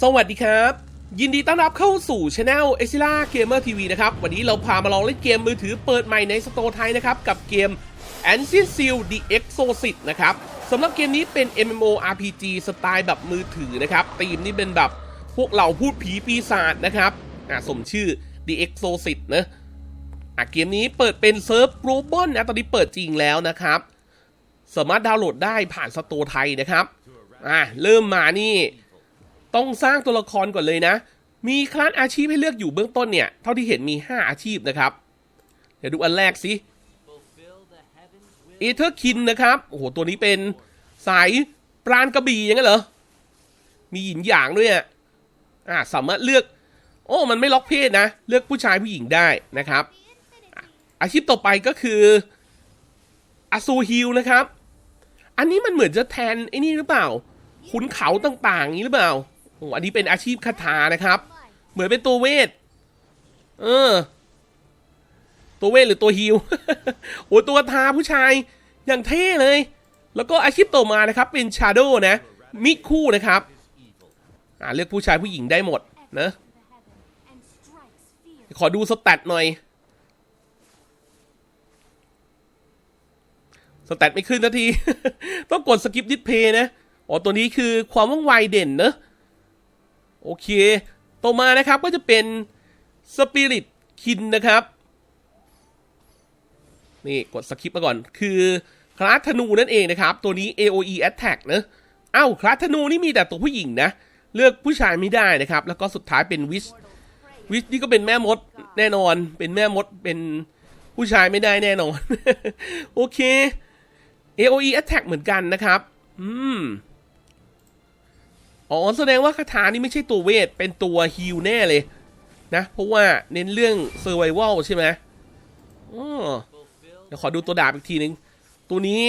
สวัสดีครับ ยินดีต้อนรับเข้าสู่ช anel e x i l a Gamer TV นะครับ วันนี้เราพามาลองเล่นเกมมือถือเปิดใหม่ในสโตร์ไทยนะครับ กับเกม Ancient Seal The Exorcist นะครับสำหรับเกมนี้เป็น MMORPG สไตล์แบบมือถือนะครับธีมนี้เป็นแบบพวกเราพูดผีปีศาจนะครับอ่าสมชื่อ The Exorcist นะอะเกมนี้เปิดเป็นเซิร์ฟ global นะตอนนี้เปิดจริงแล้วนะครับ สามารถดาวน์โหลดได้ผ่านสโตร์ไทยนะครับอะเริ่มมานี่ ต้องสร้างตัวละครก่อนเลยนะ มีคลาสอาชีพให้เลือกอยู่เบื้องต้นเนี่ย เท่าที่เห็นมี 5 อาชีพนะครับ เดี๋ยวดูอันแรกสิเอเธอร์คินนะครับ โอ้โห ตัวนี้เป็นสายปราณกระบี่อย่างนั้นเหรอ มีหญิงหยางด้วยอะอ่าสามารถเลือก โอ้ มันไม่ล็อกเพศนะ เลือกผู้ชายผู้หญิงได้นะครับ อาชีพต่อไปก็คืออาซูฮิลนะครับ อันนี้มันเหมือนจะแทนไอ้นี่หรือเปล่าขุนเขาต่างๆนี้หรือเปล่า อ้อันนี้เป็นอาชีพคาถานะครับ เหมือนเป็นตัวเวท เออ ตัวเวทหรือตัวฮิวโอ้ตัวทาผู้ชาย อย่างเท่เลย แล้วก็อาชีพต่อมานะครับ เป็นชาโดนะ มิคู่นะครับ อ่าเลือกผู้ชายผู้หญิงได้หมดนะ ขอดูสแตทหน่อย สแตทไม่ขึ้นนาที ต้องกดสกิปดิสเพย์นะ อ๋อ ตัวนี้คือความว่องไวเด่นเนอะ โอเค ต่อมานะครับก็จะเป็นสปิริตคินนะครับ นี่กดสกิปมาก่อน คือคลาสธนูนั่นเองนะครับ ตัวนี้ AOE Attack เนอะเอ้าคลาสธนูนี่มีแต่ตัวผู้หญิงนะ เลือกผู้ชายไม่ได้นะครับ แล้วก็สุดท้ายเป็นวิชวิชนี่ก็เป็นแม่มดแน่นอน เป็นแม่มดเป็นผู้ชายไม่ได้แน่นอน โอเค AOE Attack เหมือนกันนะครับ อืม อ๋อแสดงว่าคาถานี่ไม่ใช่ตัวเวท เป็นตัวฮิลแน่เลย นะ เพราะว่าเน้นเรื่อง Survival ใช่ไหมอ๋อเดี๋ยวขอดูตัวดาบอีกทีนึง ตัวนี้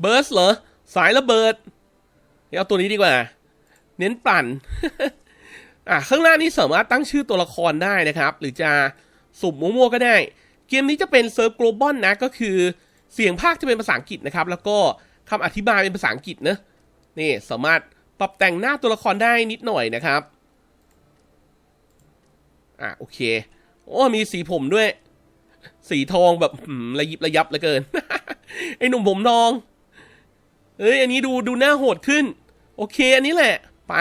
เบิร์สเหรอ สายระเบิดเดี๋ยวเอาตัวนี้ดีกว่า เน้นปั่น อะข้างหน้านี้สามารถตั้งชื่อตัวละครได้นะครับ หรือจะสุ่มมั่วๆก็ได้ เกมนี้จะเป็นเซิร์ฟ global นะก็คือเสียงภาคจะเป็นภาษาอังกฤษนะครับ แล้วก็คำอธิบายเป็นภาษาอังกฤษนะนี่สามารถ ปรับแต่งหน้าตัวละครได้นิดหน่อยนะครับ อะโอเค โอ้มีสีผมด้วย สีทองแบบระยิบระยับเหลือเกิน ไอหนุ่มผมทอง เอ้ยอันนี้ดูดูหน้าโหดขึ้น โอเค อันนี้แหละไป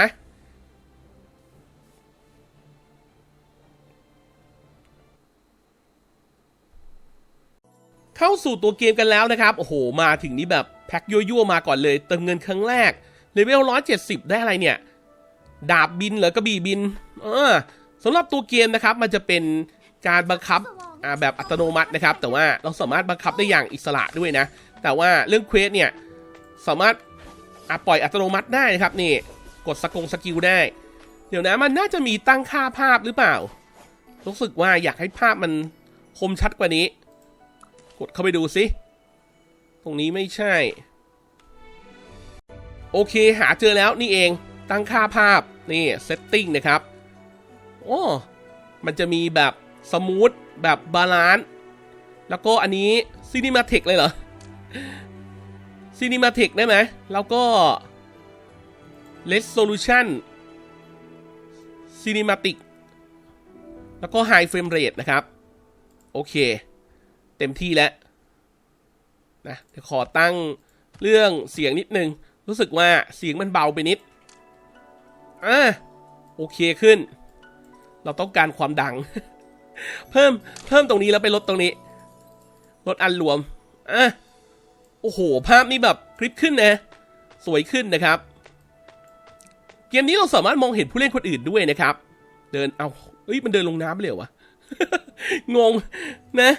เข้าสู่ตัวเกมกันแล้วนะครับ โอ้โห มาถึงนี้แบบแพ็คยั่วๆมาก่อนเลย เติมเงินครั้งแรก เลเวล170ได้อะไรเนี่ย ดาบบินหรือกระบี่บิน เออสำหรับตัวเกมนะครับ มันจะเป็นการบังคับแบบอัตโนมัตินะครับ แต่ว่าเราสามารถบังคับได้อย่างอิสระด้วยนะ แต่ว่าเรื่องเควสเนี่ยสามารถปล่อยอัตโนมัติได้นะครับนี่กดสกงสกิลได้ เดี๋ยวนะมันน่าจะมีตั้งค่าภาพหรือเปล่า รู้สึกว่าอยากให้ภาพมันคมชัดกว่านี้ กดเข้าไปดูสิ ตรงนี้ไม่ใช่ โอเคหาเจอแล้วนี่เองตั้งค่าภาพนี่เซตติ้งนะครับโอ้มันจะมีแบบสมูทแบบบาลานซ์แล้วก็อันนี้ซีนิมาเทคเลยเหรอซีนิมาเทคได้ไหมแล้วก็ resolution cinematic แล้วก็ high frame rate นะครับ โอเค เต็มที่แล้วนะเดี๋ยวขอตั้งเรื่องเสียงนิดนึง รู้สึกว่าเสียงมันเบาไปนิดอ่าโอเคขึ้น เราต้องการความดัง เพิ่มเพิ่มตรงนี้แล้วไปลดตรงนี้ลดอันรวมอะโอ้โห ภาพนี่แบบคลิปขึ้นนะ สวยขึ้นนะครับ เกมนี้เราสามารถมองเห็นผู้เล่นคนอื่นด้วยนะครับ เดินเอาเอ้ยมันเดินลงน้ำเลยเหรอวะงงนะ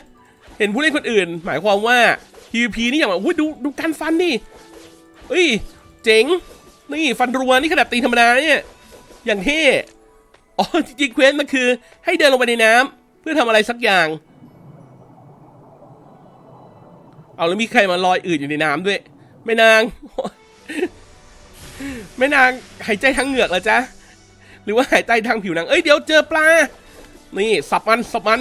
เห็นผู้เล่นคนอื่น หมายความว่า PVP นี่อย่างแบบดูดูการฟันนี่เฮ้ย เจ๋ง นี่ฟันรัวนี่ขนาดตีธรรมดาเนี่ยอย่างเท่อ๋อจริงๆเควสมันคือ ให้เดินลงไปในน้ำเพื่อทำอะไรสักอย่าง เอาแล้วมีใครมาลอยอื่นอยู่ในน้ำด้วยไม่นางไม่นางหายใจทางเหงือกเหรอจ๊ะหรือว่าหายใจทางผิวหนังเอ้ยเดี๋ยวเจอปลา นี่สับมันสับมัน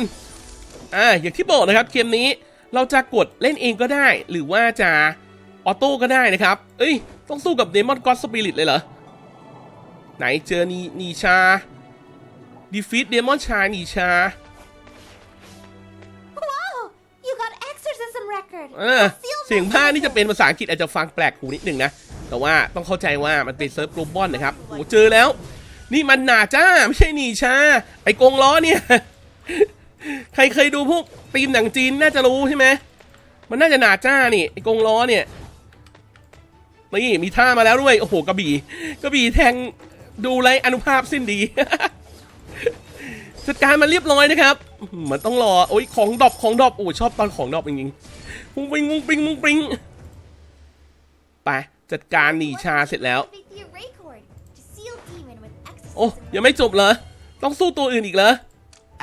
อ่าอย่างที่บอกนะครับเกมนี้เราจะกดเล่นเองก็ได้ หรือว่าจะออโต้ก็ได้นะครับ เอ้ย ต้องสู้กับเดมอนก็อดสปิริตเลยเหรอ ไหนเจอนีนีชาดีฟิตเดมอนชานีชา Wow, you got exorcism record. เออเสียงผ้านี่จะเป็นภาษาอังกฤษอาจจะฟังแปลกหูนิดหนึ่งนะ แต่ว่าต้องเข้าใจว่ามันเป็นเซิร์ฟโกลบอลนะครับโอ้เจอแล้ว นี่มันหนาจ้า ไม่ใช่หนีชา ไอ้กงล้อเนี่ย ใครเคยดูพวกตีมหนังจีนน่าจะรู้ใช่ไหมมันน่าจะหนาจ้านี่ไอ้กงล้อเนี่ย นี่มีท่ามาแล้วด้วย โอ้โหกระบี่กระบี่แทงดูไรอนุภาพสิ้นดี จัดการมันเรียบร้อยนะครับเหมือนต้องรอ โอ้ยของดรอปของดรอปโอ้ชอบตอนของดรอปจริงๆมุ้งปิงมุ้งปิงมุ้งปิงไปจัดการหนีชาเสร็จแล้ว Activate the array cord to seal demon with โอ้ exorcism. ยังไม่จบเหรอ ต้องสู้ตัวอื่นอีกเหรอ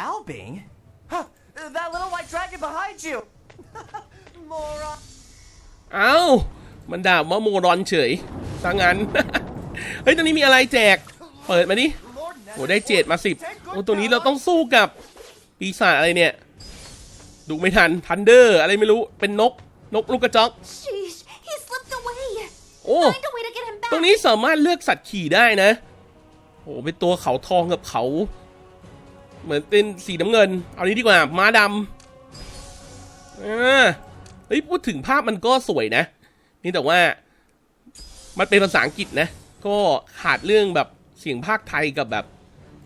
Albing? Huh, that little white dragon behind you! Moron! เอ้า มันด่าว่าโมรอนเฉยสังงั้น เฮ้ย ตรงนี้มีอะไรแจก เปิดมาดิ Lord โอ้ได้เจ็ดมาสิบโอ้ตัวนี้เราต้องสู้กับปีศาจอะไรเนี่ย ดูไม่ทันทันเดอร์อะไรไม่รู้ เป็นนก นกลูกกระจอก Sheesh, he slipped away. โอ้ Find a way to get him back. ตรงนี้สามารถเลือกสัตว์ขี่ได้นะ โอ้เป็นตัวเขาทองกับเขา เหมือนเป็นสีน้ำเงิน เอานี้ดีกว่า ม้าดำอ่าเฮ้ยพูดถึงภาพมันก็สวยนะ นี่แต่ว่ามันเป็นภาษาอังกฤษนะ ก็ขาดเรื่องแบบเสียงภาคไทยกับแบบ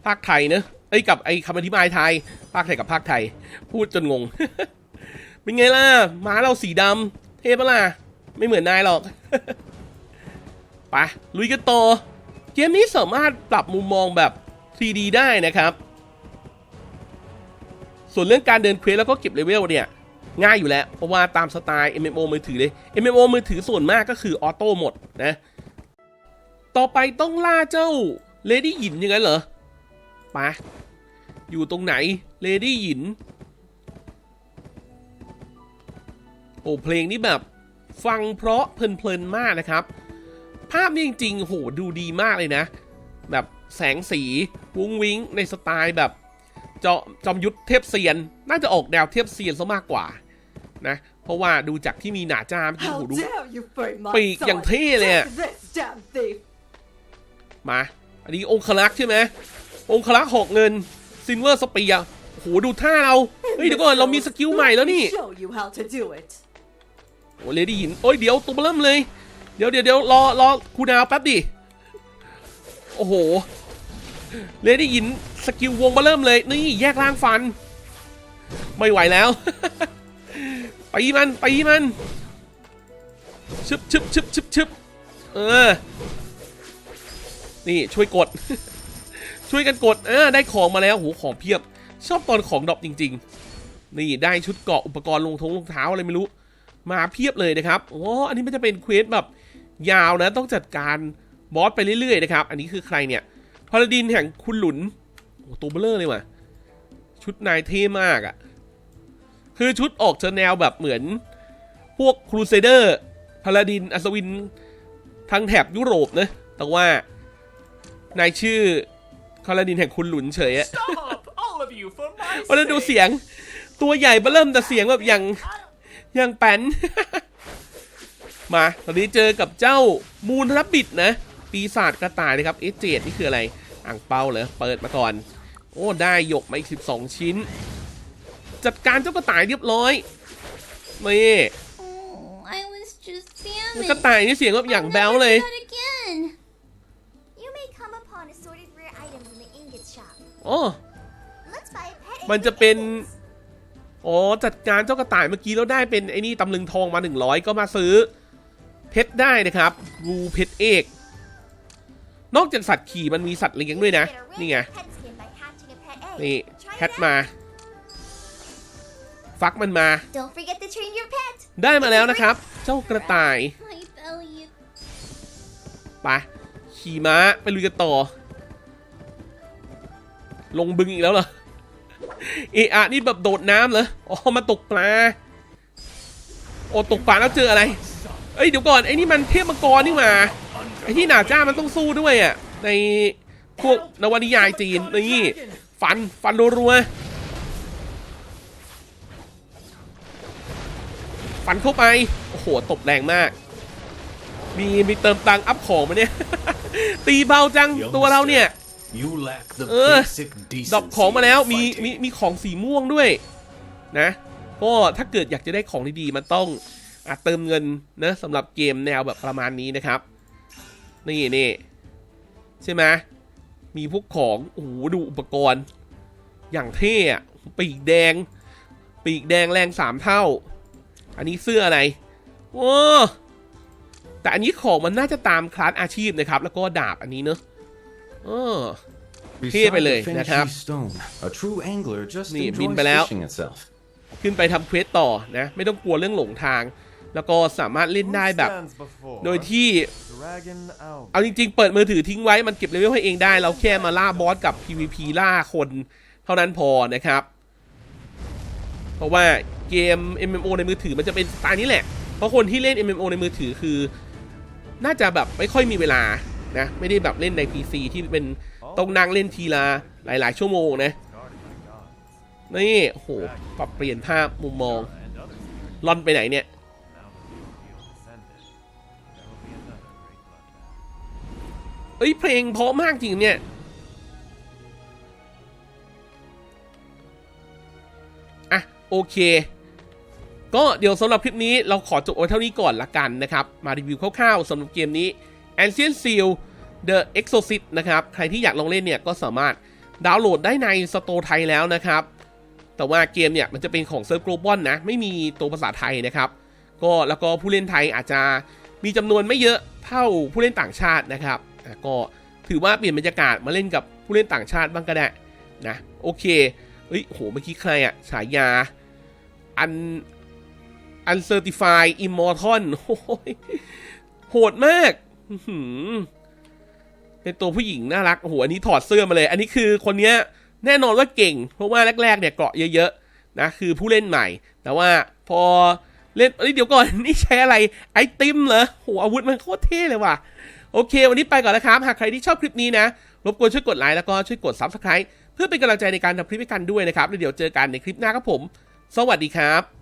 ภาคไทยเนอะเอ้กับไอ้คำอธิบายไทย ภาคไทยกับภาคไทย พูดจนงง เป็นไงล่ะม้าเราสีดำเท่ปะล่ะ ไม่เหมือนนายหรอกไปลุยกันต่อเกมนี้สามารถปรับมุมมองแบบ 3D ได้นะครับ ส่วนเรื่องการเดินเควสแล้วก็เก็บเลเวลเนี่ย ง่ายอยู่แล้ว เพราะว่าตามสไตล์ MMO มือถือเลย MMO มือถือส่วนมากก็คือออโต้หมดนะ ต่อไปต้องล่าเจ้าเลดี้หยินยังไงเหรอไปอยู่ตรงไหนเลดี้หยิน โอ้เพลงนี้แบบฟังเพราะเพลินๆมากนะครับ ภาพนี่จริงๆโหดูดีมากเลยนะ แบบแสงสีวุ้งวิ้งในสไตล์แบบ จอจอมยุทธเทพเซียน น่าจะออกแนวเทพเซียนซะมากกว่า นะ เพราะว่าดูจากที่มีหนาจามที่ How โหดู dare you frame my ปีก son? อย่างเท่เลยอะ Take this, damn thief! มา อันนี้องคลักษ์ใช่ไหมองคลักษ์หอกเงินซินเวอร์สเปียโหดูท่าเรา เฮ้ยเดี๋ยวก่อนเรามีสกิลใหม่แล้วนี่ Let me Show you how to do it. โอ้เลดี้หินโอ้ยเดี๋ยวตัวเริ่มเลย เดี๋ยวเดี๋ยวเดี๋ยวรอรอคูลดาวน์แป๊บดิ โอ้โห เลดี้หิน สกิลวงมาเริ่มเลย นี่แยกล่างฟัน ไม่ไหวแล้ว ไปมันไปมันชึบชึบชึบชึบชึบเออ นี่ช่วยกด ช่วยกันกดเออได้ของมาแล้วโหของเพียบ ชอบตอนของดรอปจริง ๆ นี่ได้ชุดเกาะอุปกรณ์รองทงรองเท้าอะไรไม่รู้ มาเพียบเลยนะครับโอ้อันนี้มันจะเป็นเควสแบบยาวนะต้องจัดการบอสไปเรื่อยๆนะครับ อันนี้คือใครเนี่ยพาราดินแห่งคุณหลุน ตัวเบลเลอร์เลยว่ะ ชุดนายเท่มากอะ่ะ คือชุดออกจะแนวแบบเหมือน พวกครูเซเดอร์พาราดิน อัศวิน ทางแถบยุโรปนะ แต่ว่านายชื่อพาราดินแห่งคุณหลุนเฉยอะ Stop! All of you for my วันนั้นดู sake! เสียง ตัวใหญ่เบอเริ่มแต่เสียงแบบอย่างอย่างแป้นมา ตอนนี้เจอกับเจ้ามูนรับบิดนะ ปีศาจกระต่ายนะครับ เอะเจดนี่คืออะไร อ่างเปาเหรอเปิดมาก่อน โอ้ได้หยกมาอีก 12 ชิ้น จัดการเจ้ากระต่ายเรียบร้อยนี่ Oh, I was just กระ jamming. ต่ายนี่เสียงแบบอย่างแบ๊วเลย That again. You may come upon assorted rare items in the ingot shop. โอ้ Let's buy a pet. มันจะเป็นอ๋อจัดการเจ้ากระต่ายเมื่อกี้แล้วได้เป็นไอ้นี่ตำลึงทองมา 100 ก็มาซื้อ เพชรได้นะครับงูเพชรเอก นอกจากสัตว์ขี่มันมีสัตว์เลี้ยงด้วยนะ Get a นี่ไง rare pet skin by hatching a pet egg. นี่ Try แคท it มา out. ฟักมันมา Don't forget to train your pet. ได้มาแล้วนะครับ เจ้ากระต่าย My belly. ไปขี่ม้าไปลุยกันต่อ ลงบึงอีกแล้วเหรอเอะอะนี่แบบโดดน้ำเหรออ๋อมาตกปลาโอ้ตกปลาแล้วเจออะไร เอ้ยเดี๋ยวก่อนไอ้นี่มันเทพมังกรนี่หว่า ไอ้ที่หนาจ้ามันต้องสู้ด้วยอะในพวกนวนิยายจีนนี่ฟันฟันรัวๆฟันเข้าไป โอ้โห ตบแรงมาก มีมีเติมตังค์อัพของมาเนี่ย ตีเบาจังตัวเราเนี่ย You lack the เออ basic ดรอป decency ของมาแล้ว of มี fighting. มีมีของสีม่วงด้วย นะก็ถ้าเกิดอยากจะได้ของดีๆมันต้องอะเติมเงินนะสำหรับเกมแนวแบบประมาณนี้นะครับ นี่นี่ใช่ไหมมีพวกของโอ้โหดูอุปกรณ์ อย่างเท่อะปีกแดง ปีกแดงแรงสามเท่า อันนี้เสื้ออะไรโอ้แต่อันนี้ของมันน่าจะตามคลาสอาชีพนะครับ แล้วก็ดาบอันนี้เนอะเออ Beside เท่ไปเลย the Feng นะครับ Shui stone, a true angler just นี่บิน enjoys ไปแล้ว fishing itself. ขึ้นไปทำเควสต่อนะ ไม่ต้องกลัวเรื่องหลงทาง แล้วก็สามารถเล่นได้แบบ stands before โดยที่ Dragon Alba. เอาจริง ๆ เปิดมือถือทิ้งไว้มันเก็บเลเวลให้เองได้ เราแค่มาล่าบอสกับ PVP ล่าคนเท่านั้นพอนะครับ เพราะว่าเกม MMO ในมือถือมันจะเป็นสไตล์นี้แหละ เพราะคนที่เล่น MMO ในมือถือคือ น่าจะแบบไม่ค่อยมีเวลานะไม่ได้แบบเล่นใน PC ที่เป็นต้องนั่งเล่นทีละหลาย ๆ ชั่วโมงนะ Guarded by gods นี่โอ้โหปรับเปลี่ยนภาพมุมมอง and others. ล่อนไปไหนเนี่ย เอ้ยเพลงเพราะมากจริงเนี่ยอะโอเค ก็เดี๋ยวสำหรับคลิปนี้เราขอจบไว้เท่านี้ก่อนละกันนะครับ มารีวิวคร่าวๆสำหรับเกมนี้ Ancient Seal The Exorcist นะครับ ใครที่อยากลองเล่นเนี่ยก็สามารถดาวน์โหลดได้ในสโตร์ไทยแล้วนะครับ แต่ว่าเกมเนี่ยมันจะเป็นของเซิร์ฟโกลบอลนะ ไม่มีตัวภาษาไทยนะครับ ก็แล้วก็ผู้เล่นไทยอาจจะมีจำนวนไม่เยอะเท่าผู้เล่นต่างชาตินะครับ อะก็ถือว่าเปลี่ยนบรรยากาศมาเล่นกับผู้เล่นต่างชาติบ้างก็ได้นะโอเคเฮ้ยโหเมื่อกี้ใครอะฉายาอัน uncertified immortal โอ้ยโหดมากเป็นตัวผู้หญิงน่ารักโอ้โหอันนี้ถอดเสื้อมาเลย อันนี้คือคนเนี้ยแน่นอนว่าเก่ง เพราะว่าแรกๆเนี่ยเกาะเยอะๆนะคือผู้เล่นใหม่ แต่ว่าพอเล่นเอ้เดี๋ยวก่อนนี่ใช้อะไรไอติมเหรอโหอาวุธมันโคตรเท่เลยว่ะ โอเค วันนี้ไปก่อนนะครับ หากใครที่ชอบคลิปนี้นะ รบกวนช่วยกดไลค์แล้วก็ช่วยกด Subscribe เพื่อเป็นกำลังใจในการทำคลิปให้กันด้วยนะครับแล้วเดี๋ยวเจอกันในคลิปหน้าครับผม สวัสดีครับ